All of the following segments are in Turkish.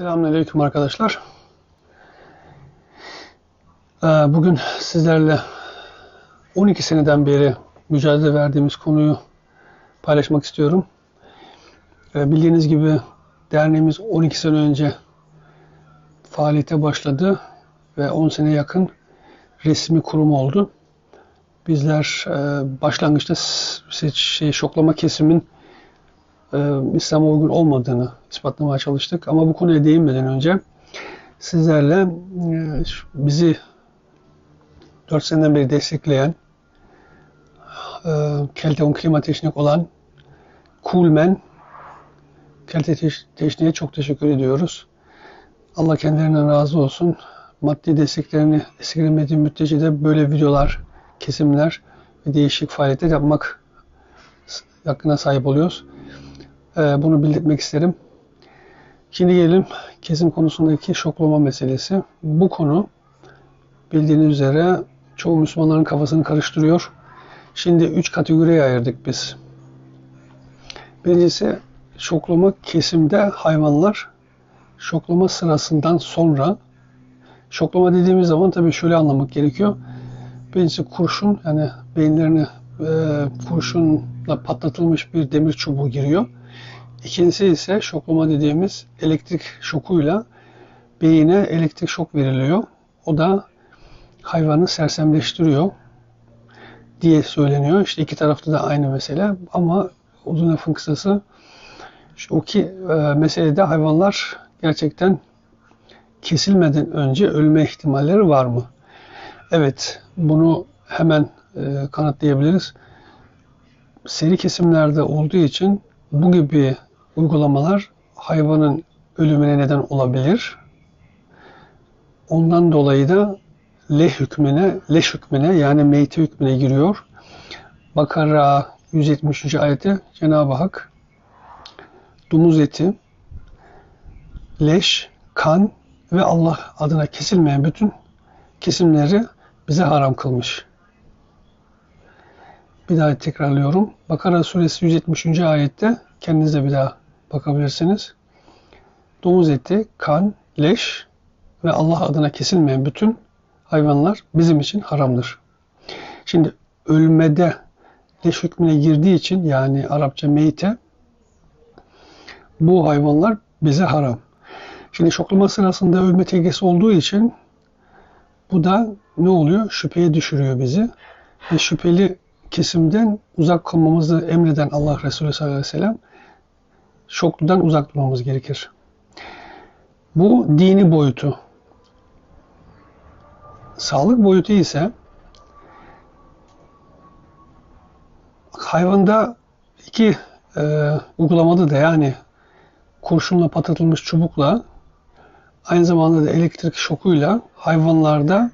Selamünaleyküm arkadaşlar. Ee, Bugün sizlerle 12 seneden beri mücadele verdiğimiz konuyu paylaşmak istiyorum. Ee, Bildiğiniz gibi derneğimiz 12 sene önce faaliyete başladı ve 10 sene yakın resmi kurum oldu. Bizler e, başlangıçta şey, şoklama kesimin e, İslam'a uygun olmadığını ispatlamaya çalıştık. Ama bu konuya değinmeden önce sizlerle e, bizi 4 seneden beri destekleyen e, Kelteon Klima Teknik olan Coolman Kelte Teş- Teknik'e çok teşekkür ediyoruz. Allah kendilerinden razı olsun. Maddi desteklerini esirgemediği müddetçe de böyle videolar, kesimler ve değişik faaliyetler yapmak hakkına sahip oluyoruz. Ee, bunu belirtmek isterim. Şimdi gelelim kesim konusundaki şoklama meselesi. Bu konu bildiğiniz üzere çoğu Müslümanların kafasını karıştırıyor. Şimdi üç kategoriye ayırdık biz. Birincisi şoklama kesimde hayvanlar şoklama sırasından sonra şoklama dediğimiz zaman tabii şöyle anlamak gerekiyor. Birincisi kurşun yani beyinlerine e, kurşunla patlatılmış bir demir çubuğu giriyor. İkincisi ise şoklama dediğimiz elektrik şokuyla beyine elektrik şok veriliyor. O da hayvanı sersemleştiriyor diye söyleniyor. İşte iki tarafta da aynı mesele ama uzun lafın kısası o ki e, meselede hayvanlar gerçekten kesilmeden önce ölme ihtimalleri var mı? Evet, bunu hemen e, kanıtlayabiliriz. Seri kesimlerde olduğu için bu gibi uygulamalar hayvanın ölümüne neden olabilir. Ondan dolayı da leh hükmüne, leş hükmüne yani meyti hükmüne giriyor. Bakara 173. ayette Cenab-ı Hak domuz eti, leş, kan ve Allah adına kesilmeyen bütün kesimleri bize haram kılmış. Bir daha tekrarlıyorum. Bakara suresi 173. ayette kendinize bir daha bakabilirsiniz. Domuz eti, kan, leş ve Allah adına kesilmeyen bütün hayvanlar bizim için haramdır. Şimdi ölmede leş hükmüne girdiği için yani Arapça meyte bu hayvanlar bize haram. Şimdi şoklama sırasında ölme tehlikesi olduğu için bu da ne oluyor? Şüpheye düşürüyor bizi. Ve şüpheli kesimden uzak kalmamızı emreden Allah Resulü sallallahu aleyhi ve sellem şokludan uzak durmamız gerekir. Bu dini boyutu. Sağlık boyutu ise hayvanda iki e, uygulamada da yani kurşunla patlatılmış çubukla aynı zamanda da elektrik şokuyla hayvanlarda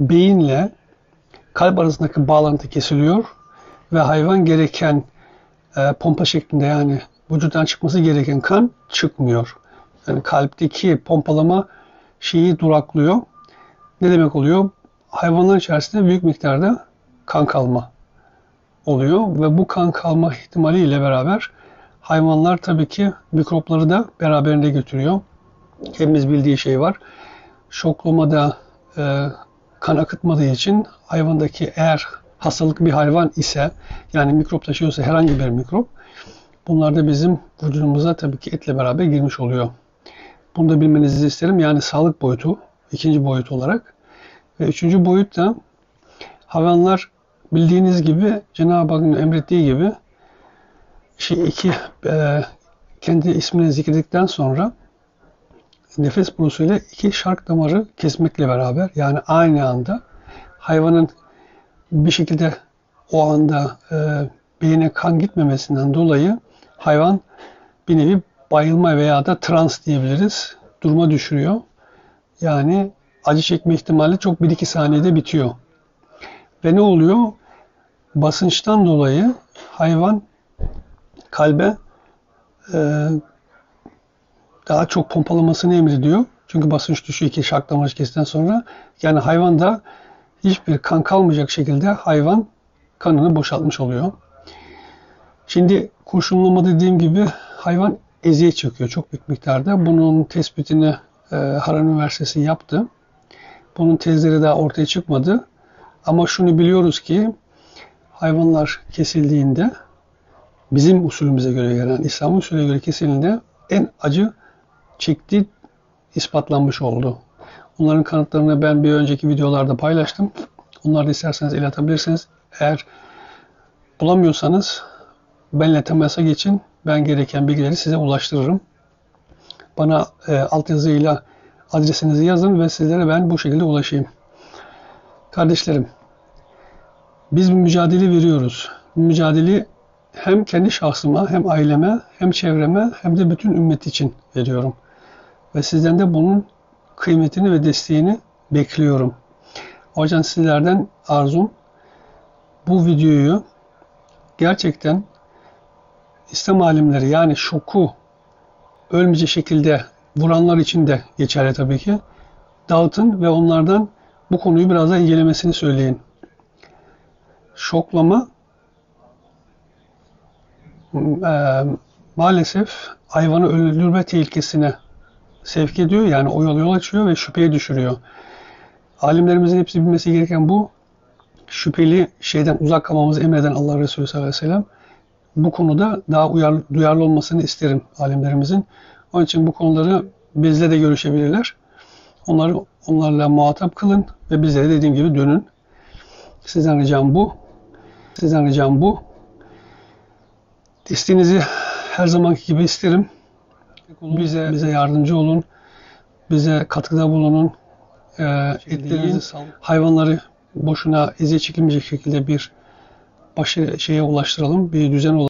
beyinle kalp arasındaki bağlantı kesiliyor ve hayvan gereken e, pompa şeklinde yani vücuttan çıkması gereken kan çıkmıyor. Yani kalpteki pompalama şeyi duraklıyor. Ne demek oluyor? Hayvanlar içerisinde büyük miktarda kan kalma oluyor ve bu kan kalma ihtimaliyle beraber hayvanlar tabii ki mikropları da beraberinde götürüyor. Hepimiz bildiği şey var. Şoklamada e, kan akıtmadığı için hayvandaki eğer hastalık bir hayvan ise yani mikrop taşıyorsa herhangi bir mikrop bunlar da bizim vücudumuza tabii ki etle beraber girmiş oluyor. Bunu da bilmenizi isterim. Yani sağlık boyutu ikinci boyut olarak. Ve üçüncü boyut da hayvanlar bildiğiniz gibi Cenab-ı Hakk'ın emrettiği gibi şey iki e, kendi ismini zikredikten sonra nefes borusuyla iki şark damarı kesmekle beraber yani aynı anda hayvanın bir şekilde o anda e, beyine kan gitmemesinden dolayı hayvan bir nevi bayılma veya da trans diyebiliriz. Duruma düşürüyor. Yani acı çekme ihtimali çok 1-2 saniyede bitiyor. Ve ne oluyor? Basınçtan dolayı hayvan kalbe e, daha çok pompalamasını emrediyor. Çünkü basınç düşüyor iki şark damar kesitten sonra. Yani hayvanda hiçbir kan kalmayacak şekilde hayvan kanını boşaltmış oluyor. Şimdi kurşunlama dediğim gibi hayvan eziyet çekiyor çok büyük miktarda. Bunun tespitini e, Harran Üniversitesi yaptı. Bunun tezleri daha ortaya çıkmadı. Ama şunu biliyoruz ki hayvanlar kesildiğinde bizim usulümüze göre yani İslam usulüne göre kesildiğinde en acı çektiği ispatlanmış oldu. Onların kanıtlarını ben bir önceki videolarda paylaştım. Onları da isterseniz el atabilirsiniz. Eğer bulamıyorsanız benimle temasa geçin. Ben gereken bilgileri size ulaştırırım. Bana e, altyazıyla adresinizi yazın ve sizlere ben bu şekilde ulaşayım. Kardeşlerim, biz bir mücadele veriyoruz. Bu mücadeleyi hem kendi şahsıma, hem aileme, hem çevreme, hem de bütün ümmet için veriyorum. Ve sizden de bunun kıymetini ve desteğini bekliyorum. O sizlerden arzum bu videoyu gerçekten İslam alimleri yani şoku ölmeyecek şekilde vuranlar için de geçerli tabii ki. Dağıtın ve onlardan bu konuyu biraz daha incelemesini söyleyin. Şoklama e, maalesef hayvanı öldürme tehlikesine sevk ediyor. Yani o yol yol açıyor ve şüpheye düşürüyor. Alimlerimizin hepsi bilmesi gereken bu. Şüpheli şeyden uzak kalmamızı emreden Allah Resulü sallallahu aleyhi ve sellem. Bu konuda daha uyarlı, duyarlı olmasını isterim alimlerimizin. Onun için bu konuları bizle de görüşebilirler. Onları onlarla muhatap kılın ve bizlere dediğim gibi dönün. Sizden ricam bu. Sizden ricam bu. Desteğinizi her zamanki gibi isterim. Bize bize yardımcı olun. Bize katkıda bulunun. Ee, etlerinizi, hayvanları boşuna eziyet çekilmeyecek şekilde bir başı şeye ulaştıralım. Bir düzen